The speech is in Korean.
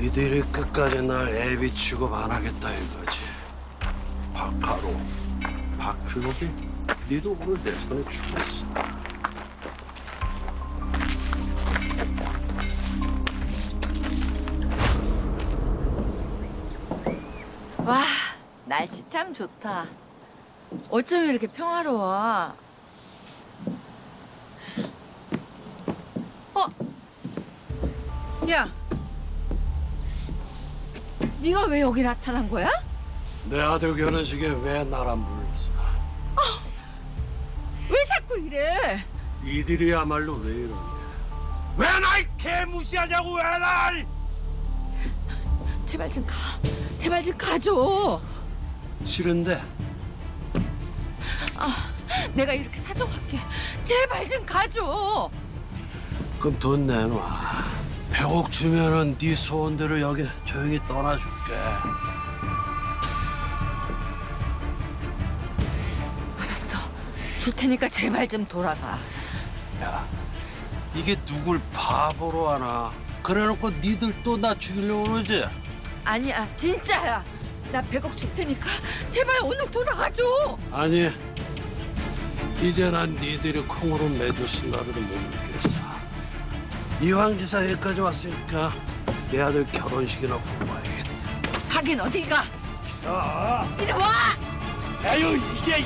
니들이 끝까지 날 애비 취급 안 하겠다 이거지. 박하로, 박효록이 니도 오늘 내 손에 죽었어. 와, 날씨 참 좋다. 어쩜 이렇게 평화로워? 어? 야, 네가 왜 여기 나타난 거야? 내 아들 결혼식에 왜 날 안 불렀어? 왜 자꾸 이래? 이들이야말로 왜 이러냐? 왜 날 개무시하냐고 왜 날? 제발 좀 가. 제발 좀 가줘. 싫은데 내가 이렇게 사정할게. 제발 좀 가줘. 그럼 돈 내놔. 100억 주면은 네 소원대로 여기 조용히 떠나줄게. 알았어. 줄 테니까 제발 좀 돌아가. 야, 이게 누굴 바보로 하나? 그래놓고 니들 또 나 죽이려고 그러지? 아니야, 진짜야. 나 100억 줄 테니까 제발 오늘 돌아가줘. 아니, 이제 난 니들이 콩으로 매주 쓴다고도 못 믿겠어. 이왕지사 여기까지 왔으니까 내 아들 결혼식이나 보고 와야겠다. 가긴 어디 가? 야, 이리 와! 아유 이게.